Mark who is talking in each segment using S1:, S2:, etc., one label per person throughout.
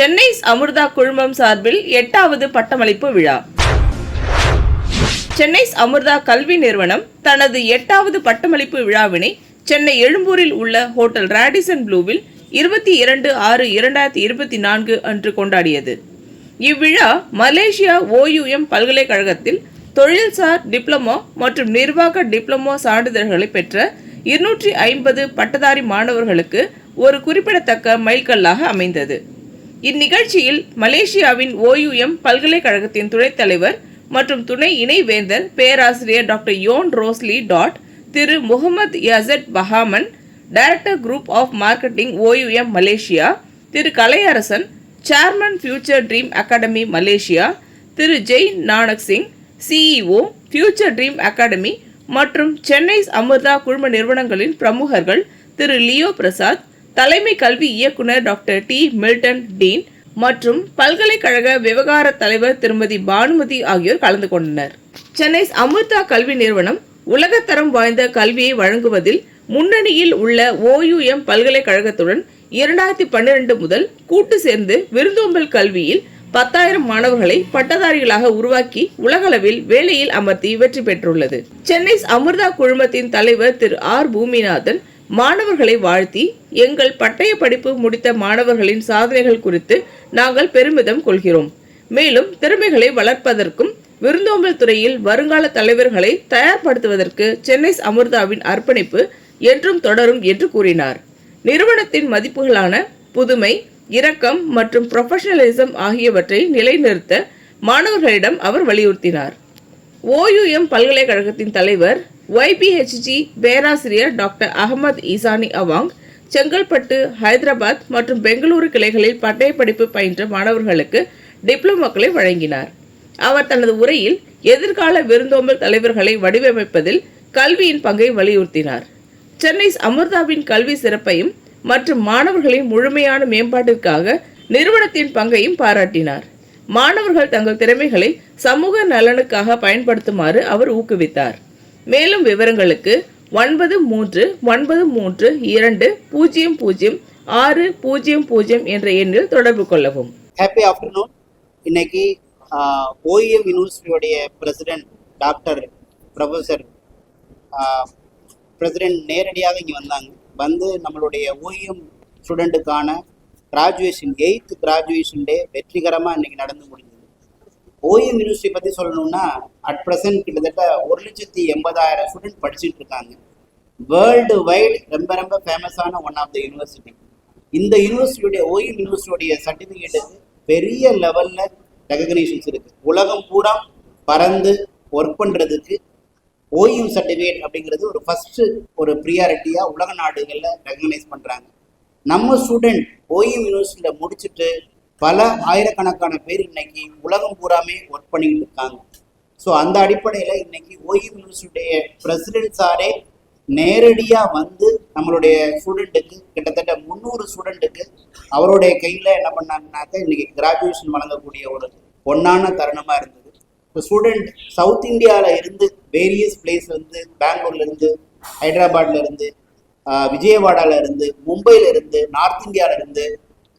S1: சென்னை அமிர்தா குழுமம் சார்பில் எட்டாவது பட்டமளிப்பு விழா. சென்னை அமிர்தா கல்வி நிறுவனம் தனது எட்டாவது பட்டமளிப்பு விழாவினை சென்னை எழும்பூரில் உள்ள ஹோட்டல் ராடிசன் ப்ளூவில் இருபத்தி இரண்டு ஆறு இரண்டாயிரத்தி இருபத்தி நான்கு அன்று கொண்டாடியது. இவ்விழா மலேசியா ஓயுஎம் பல்கலைக்கழகத்தில் தொழில்சார் டிப்ளமோ மற்றும் நிர்வாக டிப்ளமோ சான்றிதழ்களை பெற்ற இருநூற்றி ஐம்பது பட்டதாரி மாணவர்களுக்கு ஒரு குறிப்பிடத்தக்க மைல்கல்லாக அமைந்தது. இந்நிகழ்ச்சியில் மலேசியாவின் ஓயுஎம் பல்கலைக்கழகத்தின் துணைத் தலைவர் மற்றும் துணை இணைவேந்தர் பேராசிரியர் டாக்டர் யோன் ரோஸ்லி டாட் திரு Mohamed Yazid Bahaman director group of marketing OUM Malaysia Thiru Kalaiyarasan chairman future dream academy Malaysia Thiru Jai Nanak Singh CEO future dream academy மற்றும் சென்னை அமிர்தா குழும நிறுவனங்களின் பிரமுகர்கள் திரு லியோ பிரசாத் தலைமை கல்வி இயக்குனர் டாக்டர் டி. மில்டன் டீன் மற்றும் பல்கலைக்கழக விவகார தலைவர் திருமதி பானுமதி ஆகியோர் கலந்து கொண்டனர். சென்னை அமிர்தா கல்வி நிறுவனம் உலகத்தரம் வாய்ந்த கல்வியை வழங்குவதில் முன்னணியில் உள்ள ஓயுஎம் பல்கலைக்கழகத்துடன் இரண்டாயிரத்தி பன்னிரண்டு முதல் கூட்டு சேர்ந்து விருந்தோம்பல் கல்வியில் பத்தாயிரம் மாணவர்களை பட்டதாரிகளாக உருவாக்கி உலகளவில் வேலையில் அமர்த்தி வெற்றி பெற்றுள்ளது. சென்னை அமிர்தா குழுமத்தின் தலைவர் திரு ஆர் பூமிநாதன் மாணவர்களை வாழ்த்தி எங்கள் பட்டய படிப்பு முடித்த மாணவர்களின் சாதனைகள் குறித்து நாங்கள் பெருமிதம் கொள்கிறோம். மேலும் திறமைகளை வளர்ப்பதற்கும் விருந்தோம்பல் துறையில் வருங்கால தலைவர்களை தயார்படுத்துவதற்கு சென்னை அமிர்தாவின் அர்ப்பணிப்பு என்றும் தொடரும் என்று கூறினார். நிறுவனத்தின் மதிப்புகளான புதுமை இரக்கம் மற்றும் ப்ரொஃபஷனலிசம் ஆகியவற்றை நிலைநிறுத்த மாணவர்களிடம் அவர் வலியுறுத்தினார். ஓயுஎம் பல்கலைக்கழகத்தின் தலைவர் ஒய்பிஹெச்ஜி பேராசிரியர் doctor Ahmad Esani Awang Chengalpattu Hyderabad மற்றும் பெங்களூரு கிளைகளில் பட்டயப்படிப்பு பயின்ற மாணவர்களுக்கு டிப்ளமோக்களை வழங்கினார். அவர் தனது உரையில் எதிர்கால விருந்தோம்பல் தலைவர்களை வடிவமைப்பதில் கல்வியின் பங்கை வலியுறுத்தினார். சென்னை அமிர்தாவின் கல்வி சிறப்பையும் மற்றும் மாணவர்களின் முழுமையான மேம்பாட்டிற்காக நிறுவனத்தின் பங்கையும் பாராட்டினார். மாணவர்கள் தங்கள் திறமைகளை சமூக நலனுக்காக பயன்படுத்துமாறு அவர் ஊக்குவித்தார். மேலும் விவரங்களுக்கு ஒன்பது மூன்று ஒன்பது மூன்று இரண்டு பூஜ்ஜியம் பூஜ்ஜியம் ஆறு பூஜ்ஜியம் பூஜ்ஜியம் என்ற எண்ணில் தொடர்பு கொள்ளவும்.
S2: ஹாப்பி ஆஃப்டர்நூன் இன்னைக்கு ஓஇஎம் யூனிவர்சிட்டியோடைய பிரசிடென்ட் டாக்டர் ப்ரொஃபஸர் பிரசிடென்ட் நேரடியாக இங்கே வந்தாங்க. வந்து நம்மளுடைய ஓஇஎம் ஸ்டூடெண்ட்டுக்கான கிராஜுவேஷன் எயித்து கிராஜுவேஷன் டே வெற்றிகரமாக இன்னைக்கு நடந்து முடிஞ்சு ஓஎம் யூனிவர்சிட்டி பற்றி சொல்லணும்னா அட் ப்ரெசன்ட் கிட்டத்தட்ட ஒரு லட்சத்தி எண்பதாயிரம் ஸ்டூடெண்ட் படிச்சுட்டு இருக்காங்க. வேர்ல்டு வைடு ரொம்ப ரொம்ப ஃபேமஸான ஒன் ஆஃப் த யூனிவர்சிட்டி இந்த யூனிவர்சிட்டியுடைய ஓஎம் யூனிவர்சிட்டியுடைய சர்டிஃபிகேட்டுக்கு பெரிய லெவலில் ரெகக்னேஷன்ஸ் இருக்குது உலகம் பூரா பறந்து ஒர்க் பண்ணுறதுக்கு ஓஎம் சர்டிஃபிகேட் அப்படிங்கிறது ஒரு ஃபஸ்ட்டு ஒரு ப்ரியாரிட்டியாக உலக நாடுகளில் ரெகக்னைஸ் பண்ணுறாங்க நம்ம ஸ்டூடெண்ட் ஓஎம் யூனிவர்சிட்டியில் முடிச்சுட்டு பல ஆயிரக்கணக்கான பேர் இன்னைக்கு உலகம் பூராமே ஒர்க் பண்ணிட்டு இருக்காங்க. ஸோ அந்த அடிப்படையில் இன்னைக்கு ஓய்வு யூனிவர்சிட்டியுடைய பிரசிடென்ட் சாரே நேரடியாக வந்து நம்மளுடைய ஸ்டூடெண்ட்டுக்கு கிட்டத்தட்ட முந்நூறு ஸ்டூடெண்ட்டுக்கு அவருடைய கையில் என்ன பண்ணாங்கனாக்க இன்னைக்கு கிராஜுவேஷன் வழங்கக்கூடிய ஒரு பொன்னான தருணமாக இருந்தது. இப்போ ஸ்டூடெண்ட் சவுத் இந்தியாவில் இருந்து வேரியஸ் பிளேஸ்லேருந்து பெங்களூர்லேருந்து பெங்களூர்ல விஜயவாடாவிலேருந்து மும்பையிலேருந்து விஜயவாடால இருந்து நார்த் இந்தியாவிலேருந்து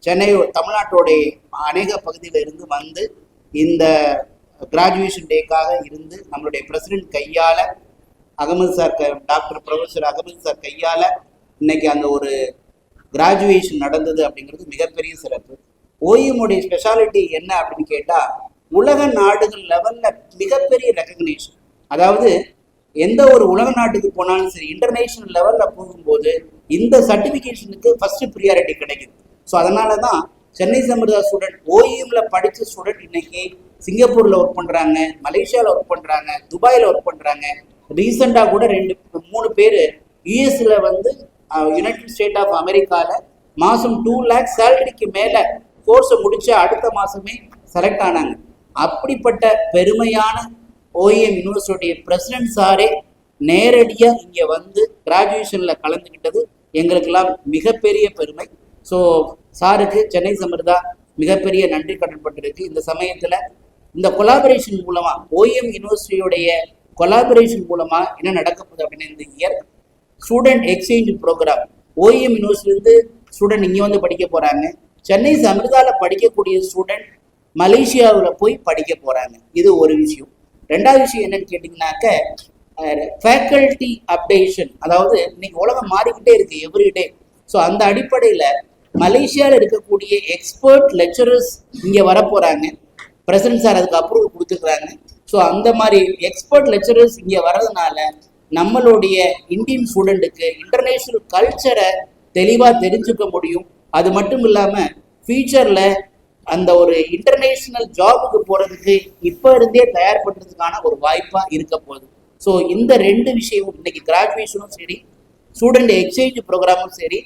S2: சென்னை தமிழ்நாட்டோடைய அநேக பகுதியில் இருந்து வந்து இந்த கிராஜுவேஷன் டேக்காக இருந்து நம்மளுடைய பிரசிடென்ட் கையால் Ahmed sir doctor professor Ahmed sir கையால் இன்னைக்கு அந்த ஒரு கிராஜுவேஷன் நடந்தது அப்படிங்கிறது மிகப்பெரிய சிறப்பு. ஓய்வுடைய ஸ்பெஷாலிட்டி என்ன அப்படின்னு கேட்டால் உலக நாடுகள் லெவலில் மிகப்பெரிய ரெக்கக்னேஷன் அதாவது எந்த ஒரு உலக நாட்டுக்கு போனாலும் சரி இன்டர்நேஷனல் லெவலில் போகும்போது இந்த சர்டிஃபிகேஷனுக்கு ஃபஸ்ட்டு ப்ரியாரிட்டி கிடைக்குது. ஸோ அதனால தான் சென்னை சமிர்தா ஸ்டூடெண்ட் ஓஇஎம்ல படித்த ஸ்டூடெண்ட் இன்னைக்கு சிங்கப்பூரில் ஒர்க் பண்றாங்க மலேசியாவில் ஒர்க் பண்றாங்க துபாயில் ஒர்க் பண்றாங்க. ரீசெண்டாக கூட ரெண்டு மூணு பேர் யூஎஸில் வந்து யுனைடெட் ஸ்டேட் ஆஃப் அமெரிக்காவில் மாதம் டூ லேக்ஸ் சேலரிக்கு மேலே கோர்ஸை முடிச்ச அடுத்த மாசமே செலக்ட் ஆனாங்க. அப்படிப்பட்ட பெருமையான ஓஎம் யூனிவர்சிட்டியுடைய பிரசிடென்ட் சாரே நேரடியாக இங்கே வந்து கிராஜுவேஷனில் கலந்துக்கிட்டது எங்களுக்கெல்லாம் மிகப்பெரிய பெருமை. ஸோ சாருக்கு சென்னை சமிர்தா மிகப்பெரிய நன்றி கடன்பட்டிருக்கு இந்த சமயத்தில் இந்த கொலாபரேஷன் மூலமாக ஓஎம் யூனிவர்சிட்டியுடைய கொலாபரேஷன் மூலமாக என்ன நடக்க போகுது அப்படின்னு இந்த year student exchange programme O யூனிவர்சிட்டிலேருந்து student இங்கே வந்து படிக்க போகிறாங்க சென்னை சமிர்தாவில் படிக்கக்கூடிய ஸ்டூடெண்ட் மலேசியாவில் போய் படிக்க போகிறாங்க இது ஒரு விஷயம். ரெண்டாவது விஷயம் என்னன்னு கேட்டிங்கனாக்க ஃபேக்கல்டி அப்டேஷன் அதாவது இன்னைக்கு உலகம் மாறிக்கிட்டே இருக்கு எவ்ரிடே ஸோ அந்த அடிப்படையில் மலேசியாவில் இருக்கக்கூடிய எக்ஸ்பர்ட் லெக்சரர்ஸ் இங்கே வரப்போகிறாங்க பிரசிடன்ட் சார் அதுக்கு அப்ரூவல் கொடுத்துக்கிறாங்க ஸோ அந்த மாதிரி எக்ஸ்பர்ட் லெக்சரர்ஸ் இங்கே வர்றதுனால நம்மளுடைய இந்தியன் ஸ்டூடெண்ட்டுக்கு இன்டர்நேஷ்னல் கல்ச்சரை தெளிவாக தெரிஞ்சுக்க முடியும். அது மட்டும் இல்லாமல் ஃபியூச்சரில் அந்த ஒரு இன்டர்நேஷ்னல் ஜாபுக்கு போகிறதுக்கு இப்போ இருந்தே தயார் பண்ணுறதுக்கான ஒரு வாய்ப்பாக இருக்க போகுது. ஸோ இந்த ரெண்டு விஷயமும் இன்னைக்கு கிராஜுவேஷனும் சரி ஸ்டூடெண்ட் எக்ஸ்சேஞ்ச் ப்ரோக்ராமும் சரி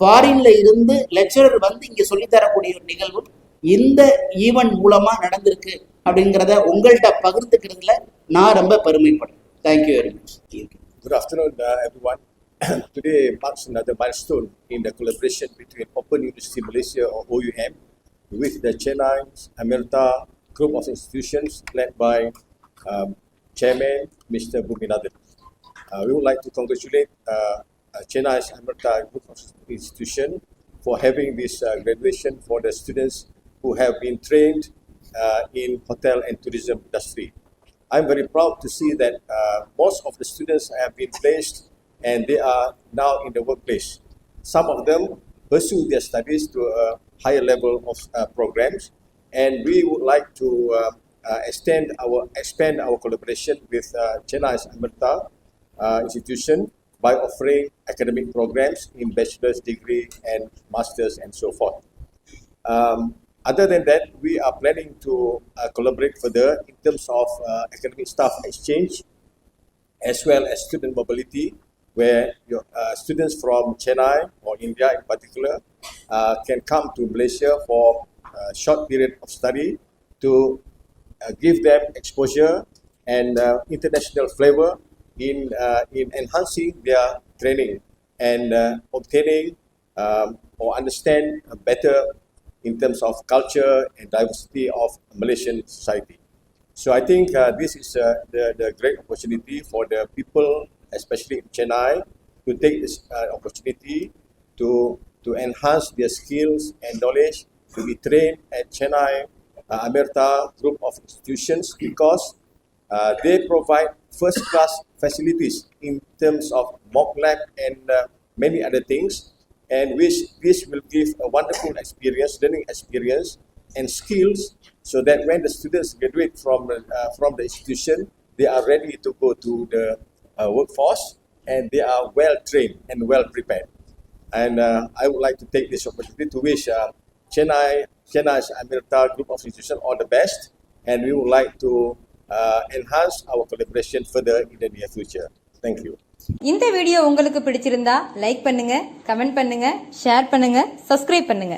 S2: ஃபாரின்ல இருந்து லெக்சரர் வந்து இங்கே சொல்லித்தரக்கூடிய ஒரு நிகழ்வு இந்த ஈவெண்ட் மூலமாக நடந்திருக்கு அப்படிங்கிறத உங்கள்கிட்ட பகிர்ந்துக்கிறதுல நான் ரொம்ப பெருமைப்படுறேன் thank you very much
S3: good afternoon uh, everyone. Today marks another milestone in the collaboration between Open University Malaysia or OUM with the Chennai Amerta group of institutions led by um, Chairman Mr. Buminathan. Uh, we would like to congratulate uh, Chennai Amrita institution for having this uh, graduation for the students who have been trained uh, in hotel and tourism industry. I'm very proud to see that uh, most of the students have been placed and they are now in the workplace. Some of them pursue their studies to a higher level of uh, programs, and we would like to uh, uh, extend our expand our collaboration with uh, Chennai's Amerta uh, institution by offering academic programs in bachelor's degree and masters and so forth. Um, other than that, we are planning to uh, collaborate further in terms of uh, academic staff exchange as well as student mobility, where your, uh, students from Chennai or India in particular uh, can come to Malaysia for a short period of study to uh, give them exposure and uh, international flavor in, uh, in enhancing their training and uh, obtaining um, or understand better in terms of culture and diversity of Malaysian society. So I think uh, this is uh, the, the great opportunity for the people, especially in Chennai, to take this uh, opportunity to, to enhance their skills and knowledge, to be trained at Chennai uh, Amerta group of institutions because uh, they provide first class facilities in terms of mock lab and uh, many other things and which this will give a wonderful experience, learning experience and skills so that when the students graduate from, uh, from the institution, they are ready to go to the uh, workforce and they are well trained and well prepared. And uh, I would like to take this opportunity to wish uh, Chennai, Chennai's Amirta group of institutions all the best and we would like to Uh, enhance our collaboration further in the near future. Thank you.
S4: இந்த video உங்களுக்கு பிடிச்சிருந்தா like பண்ணுங்க comment பண்ணுங்க share பண்ணுங்க subscribe பண்ணுங்க